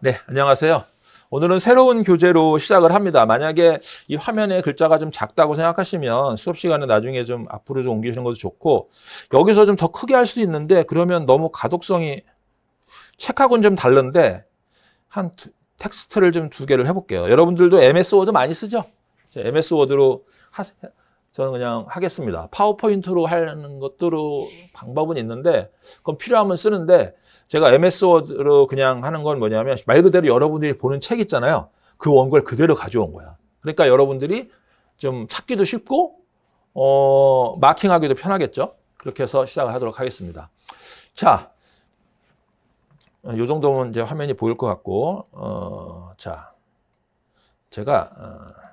네, 안녕하세요. 오늘은 새로운 교재로 시작을 합니다. 만약에 이 화면에 글자가 좀 작다고 생각하시면 수업 시간에 나중에 좀 앞으로 좀 옮기시는 것도 좋고 여기서 좀 더 크게 할 수도 있는데 그러면 너무 가독성이 책하고는 좀 다른데 한 두- 텍스트를 좀 두 개를 해볼게요. 여러분들도 MS 워드 많이 쓰죠? 자, MS 워드로 하, 저는 그냥 하겠습니다. 파워포인트로 하는 것도 방법은 있는데 그건 필요하면 쓰는데 제가 MS 워드로 그냥 하는 건 뭐냐면 말 그대로 여러분들이 보는 책 있잖아요. 그 원고를 그대로 가져온 거야. 그러니까 여러분들이 좀 찾기도 쉽고 어, 마킹하기도 편하겠죠. 그렇게 해서 시작을 하도록 하겠습니다. 자, 어, 요 정도면 이제 화면이 보일 것 같고, 어, 자, 제가 어,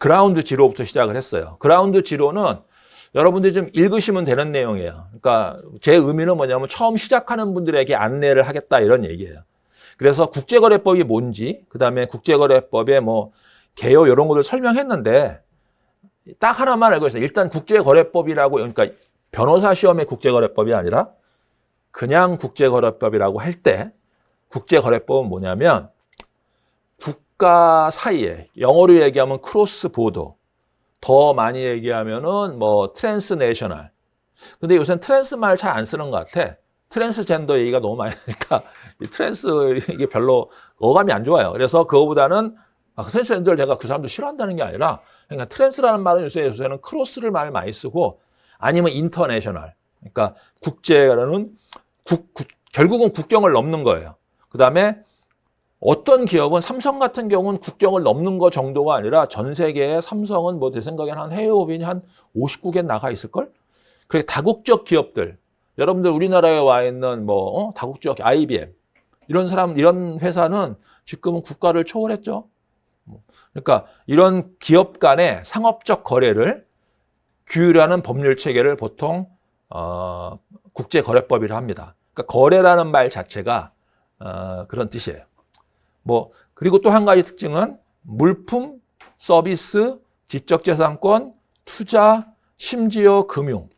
그라운드 지로부터 시작을 했어요. 그라운드 지로는 여러분들이 좀 읽으시면 되는 내용이에요. 그러니까 제 의미는 뭐냐면 처음 시작하는 분들에게 안내를 하겠다 이런 얘기예요. 그래서 국제거래법이 뭔지, 그 다음에 국제거래법의 뭐 개요 이런 것들 설명했는데 딱 하나만 알고 있어요. 일단 국제거래법이라고 그러니까 변호사 시험의 국제거래법이 아니라 그냥 국제거래법이라고 할 때 국제거래법은 뭐냐면 국가 사이에 영어로 얘기하면 크로스 보더 더 많이 얘기하면은 뭐 트랜스내셔널. 근데 요새는 트랜스 말 잘 안 쓰는 것 같아. 트랜스젠더 얘기가 너무 많이 나니까 이 트랜스 이게 별로 어감이 안 좋아요. 그래서 그거보다는 아, 그 트랜스젠더를 제가 그 사람들 싫어한다는 게 아니라 그러니까 트랜스라는 말은 요새 요새는 크로스를 말 많이 쓰고 아니면 인터내셔널. 그러니까 국제라는 국, 국- 결국은 국경을 넘는 거예요. 그 다음에 어떤 기업은 삼성 같은 경우는 국경을 넘는 거 정도가 아니라 전 세계에 삼성은 뭐제 생각엔 한 해외 법인이 한 59개 나가 있을걸? 그래 다국적 기업들 여러분들 우리나라에 와 있는 뭐 어? 다국적 IBM 이런 사람 이런 회사는 지금은 국가를 초월했죠. 그러니까 이런 기업 간의 상업적 거래를 규율하는 법률 체계를 보통 어, 국제거래법이라 합니다. 그러니까 거래라는 말 자체가 어, 그런 뜻이에요. 뭐 그리고 또 한 가지 특징은 물품, 서비스, 지적재산권, 투자, 심지어 금융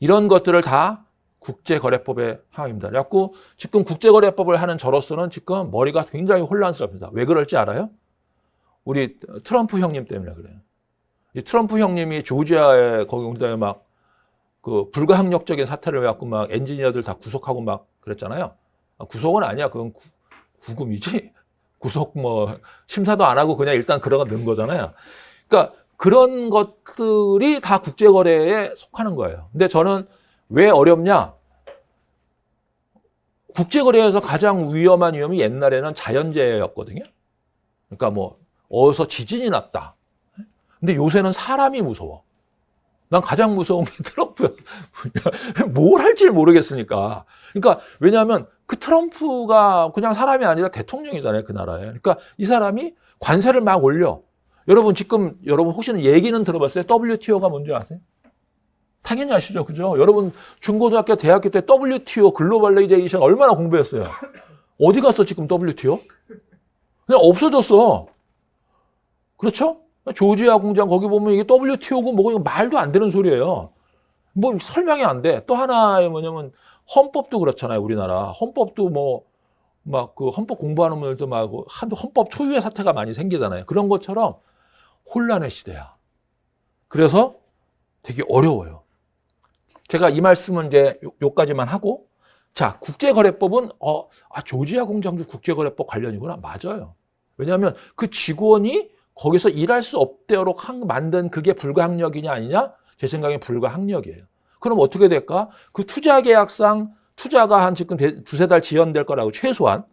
이런 것들을 다 국제거래법의 항입니다. 그래갖고 지금 국제거래법을 하는 저로서는 지금 머리가 굉장히 혼란스럽습니다. 왜 그럴지 알아요? 우리 트럼프 형님 때문에 그래요. 이 트럼프 형님이 조지아에 거기 온다에 막 그 불가항력적인 사태를 해갖고 막 엔지니어들 다 구속하고 막 그랬잖아요. 아, 구속은 아니야. 그건 구, 구금이지. 구속 뭐 심사도 안 하고 그냥 일단 넣은 거잖아요. 그러니까 그런 것들이 다 국제 거래에 속하는 거예요. 근데 저는 왜 어렵냐? 국제 거래에서 가장 위험한 위험이 옛날에는 자연재해였거든요. 그러니까 뭐 어디서 지진이 났다. 근데 요새는 사람이 무서워. 난 가장 무서운 게 트럼프야. 뭘 할지 모르겠으니까. 그러니까 왜냐하면 그 트럼프가 그냥 사람이 아니라 대통령이잖아요. 그 나라에. 그러니까 이 사람이 관세를 막 올려. 여러분 지금 여러분 혹시나 얘기는 들어봤어요? WTO가 뭔지 아세요? 당연히 아시죠. 그죠? 여러분 중고등학교 대학교 때 WTO 글로벌레이제이션 얼마나 공부했어요? 어디 갔어 지금 WTO? 그냥 없어졌어. 그렇죠? 조지아 공장 거기 보면 이게 WTO고 뭐고 이거 말도 안 되는 소리예요. 뭐 설명이 안 돼. 또 하나의 뭐냐면 헌법도 그렇잖아요. 우리나라 헌법도 뭐 막 그 헌법 공부하는 분들도 막 한도 헌법 초유의 사태가 많이 생기잖아요. 그런 것처럼 혼란의 시대야. 그래서 되게 어려워요. 제가 이 말씀은 이제 요- 요까지만 하고 자 국제거래법은 어 아, 조지아 공장도 국제거래법 관련이구나 맞아요. 왜냐하면 그 직원이 거기서 일할 수 없도록 한, 만든 그게 불가항력이냐 아니냐? 제 생각엔 불가항력이에요. 그럼 어떻게 될까? 그 투자 계약상 투자가 한 지금 대- 두세 달 지연될 거라고 최소한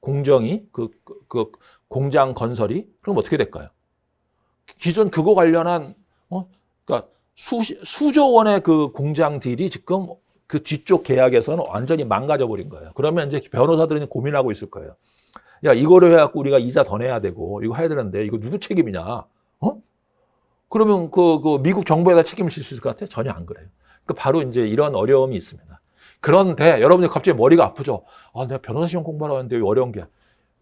공정이 그, 그, 그 공장 건설이 그럼 어떻게 될까요? 기존 그거 관련한 어 그러니까 수 수조 원의 그 공장 딜이 지금 그 뒤쪽 계약에서는 완전히 망가져 버린 거예요. 그러면 이제 변호사들은 고민하고 있을 거예요. 야, 이거를 해갖고 우리가 이자 더 내야 되고, 이거 해야 되는데, 이거 누구 책임이냐? 어? 그러면 그, 그 미국 정부에다 책임을 질 수 있을 것 같아요? 전혀 안 그래요. 그 바로 이제 이런 어려움이 있습니다. 그런데 여러분들 갑자기 머리가 아프죠? 아, 내가 변호사 시험 공부하러 왔는데 왜 어려운 게.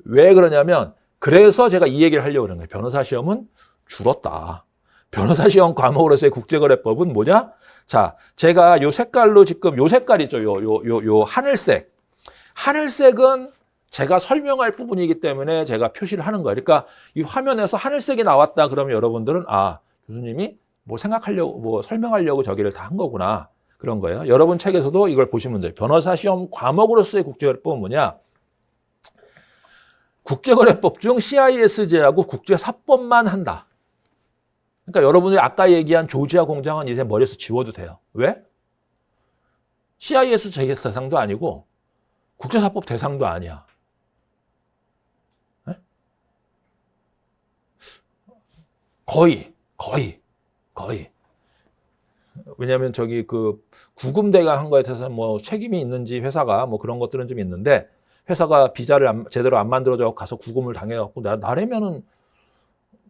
왜 그러냐면, 그래서 제가 이 얘기를 하려고 그러는 거예요. 변호사 시험은 줄었다. 변호사 시험 과목으로서의 국제거래법은 뭐냐? 자, 제가 요 색깔로 지금 요 색깔이죠. 요, 요, 요, 요 하늘색. 하늘색은 제가 설명할 부분이기 때문에 제가 표시를 하는 거예요. 그러니까 이 화면에서 하늘색이 나왔다 그러면 여러분들은 아, 교수님이 뭐 생각하려고, 뭐 설명하려고 저기를 다 한 거구나. 그런 거예요. 여러분 책에서도 이걸 보시면 돼요. 변호사 시험 과목으로서의 국제거래법은 뭐냐? 국제거래법 중 CIS제하고 국제사법만 한다. 그러니까 여러분들이 아까 얘기한 조지아 공장은 이제 머리에서 지워도 돼요. 왜? CIS 제게 대상도 아니고 국제사법 대상도 아니야. 거의, 거의, 거의. 왜냐하면 저기 그 구금대가 한 거에 대해서 뭐 책임이 있는지 회사가 뭐 그런 것들은 좀 있는데 회사가 비자를 안- 제대로 안 만들어져 가서 구금을 당해갖고 나 나라면은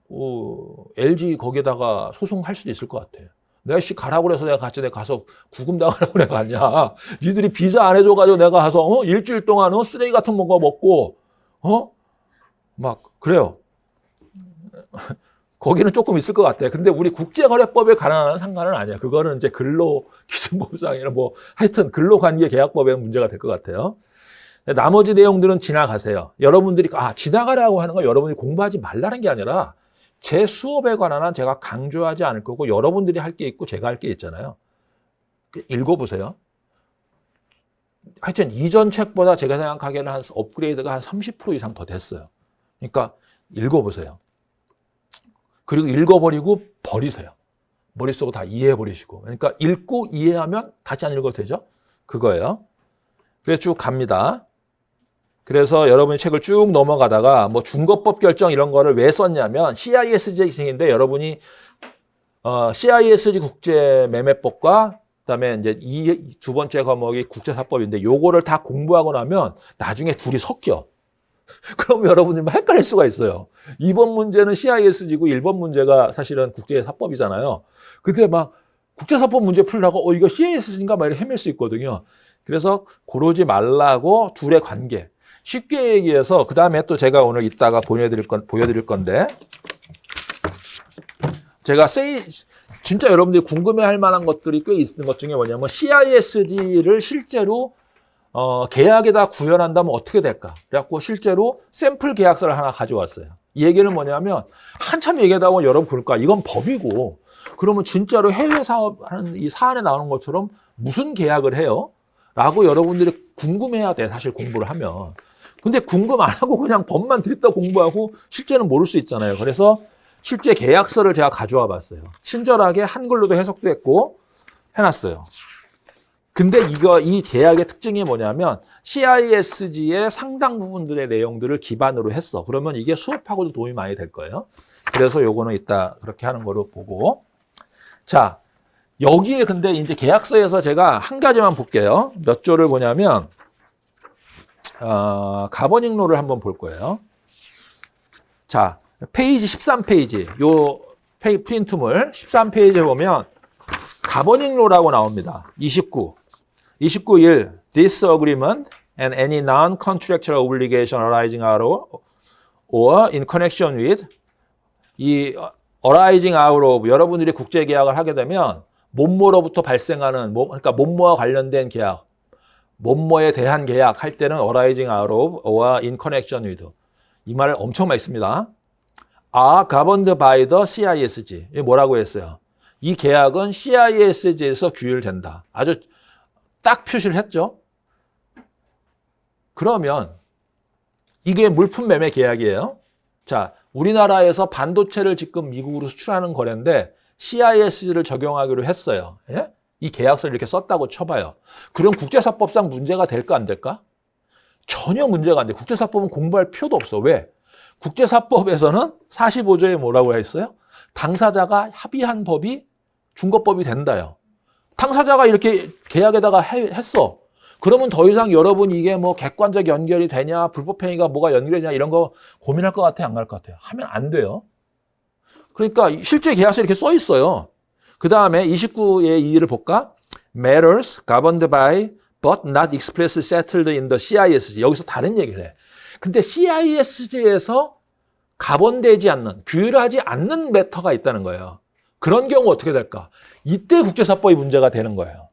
어, LG 거기에다가 소송할 수도 있을 것 같아. 내가 씨 가라고 그래서 내가 같이 내가 가서 구금 당하라고 내가 갔냐. 니들이 비자 안 해줘가지고 내가 가서 어? 일주일 동안 어? 쓰레기 같은 거 먹고 어? 막 그래요. 거기는 조금 있을 것 같아. 근데 우리 국제거래법에 관한 상관은 아니야. 그거는 이제 근로 기준법상이나 뭐 하여튼 근로관계 계약법에 문제가 될 것 같아요. 나머지 내용들은 지나가세요. 여러분들이 아 지나가라고 하는 건 여러분이 공부하지 말라는 게 아니라 제 수업에 관한 한 제가 강조하지 않을 거고 여러분들이 할 게 있고 제가 할 게 있잖아요. 그 읽어보세요. 하여튼 이전 책보다 제가 생각하기에는 한 업그레이드가 한 30% 이상 더 됐어요. 그러니까 읽어보세요. 그리고 읽어버리고 버리세요. 머릿속으로 다 이해해버리시고. 그러니까 읽고 이해하면 다시 안 읽어도 되죠? 그거예요. 그래서 쭉 갑니다. 그래서 여러분이 책을 쭉 넘어가다가 뭐 중거법 결정 이런 거를 왜 썼냐면 CISG인데 여러분이 어, CISG 국제 매매법과 그다음에 이제 이 두 번째 과목이 국제사법인데 요거를 다 공부하고 나면 나중에 둘이 섞여. 그럼 여러분이 막 헷갈릴 수가 있어요. 2번 문제는 CISG고 1번 문제가 사실은 국제사법이잖아요. 근데 막 국제사법 문제 풀라고 어 이거 CISG인가 막 이렇게 헤맬 수 있거든요. 그래서 고르지 말라고 둘의 관계. 쉽게 얘기해서 그 다음에 또 제가 오늘 이따가 보여드릴 건 보여드릴 건데 제가 세이 진짜 여러분들이 궁금해할 만한 것들이 꽤 있는 것 중에 뭐냐면 CISG를 실제로 어, 계약에다 구현한다면 어떻게 될까? 그래갖고 실제로 샘플 계약서를 하나 가져왔어요. 이 얘기는 뭐냐면 한참 얘기하다 보면 여러분 그럴까? 이건 법이고 그러면 진짜로 해외 사업하는 이 사안에 나오는 것처럼 무슨 계약을 해요? 라고 여러분들이 궁금해야 돼, 사실 공부를 하면. 근데 궁금 안 하고 그냥 법만 들었다 공부하고 실제는 모를 수 있잖아요. 그래서 실제 계약서를 제가 가져와 봤어요. 친절하게 한글로도 해석도 했고 해놨어요. 근데 이거 이 계약의 특징이 뭐냐면 CISG의 상당 부분들의 내용들을 기반으로 했어. 그러면 이게 수업하고도 도움이 많이 될 거예요. 그래서 요거는 이따 그렇게 하는 거로 보고 자 여기에 근데 이제 계약서에서 제가 한 가지만 볼게요. 몇 조를 보냐면 어, 가버닝로를 한번 볼 거예요. 자, 페이지 13페이지. 요 페이 프린트물 13페이지에 보면 가버닝로라고 나옵니다. 29. 29일 This agreement and any non-contractual obligation arising out or in connection with 이 arising out of 여러분들이 국제 계약을 하게 되면 몸모로부터 발생하는 뭐 그러니까 몸모와 관련된 계약 뭐뭐에 대한 계약 할 때는 arising out of or in connection with 이 말을 엄청 많이 씁니다. are governed by the CISG. 이 뭐라고 했어요? 이 계약은 CISG에서 규율된다. 아주 딱 표시를 했죠. 그러면 이게 물품 매매 계약이에요. 자, 우리나라에서 반도체를 지금 미국으로 수출하는 거래인데 CISG를 적용하기로 했어요. 예? 이 계약서를 이렇게 썼다고 쳐봐요. 그럼 국제사법상 문제가 될까 안 될까? 전혀 문제가 안 돼. 국제사법은 공부할 필요도 없어. 왜? 국제사법에서는 45조에 뭐라고 했어요? 당사자가 합의한 법이 중거법이 된다요. 당사자가 이렇게 계약에다가 해- 했어. 그러면 더 이상 여러분 이게 뭐 객관적 연결이 되냐, 불법행위가 뭐가 연결되냐 이런 거 고민할 것 같아요, 안갈 것 같아요? 하면 안 돼요. 그러니까 실제 계약서에 이렇게 써 있어요. 그 다음에 29의 이의를 볼까? Matters governed by but not expressly settled in the CISG. 여기서 다른 얘기를 해. 근데 CISG에서 가번되지 않는, 규율하지 않는 매터가 있다는 거예요. 그런 경우 어떻게 될까? 이때 국제사법이 문제가 되는 거예요.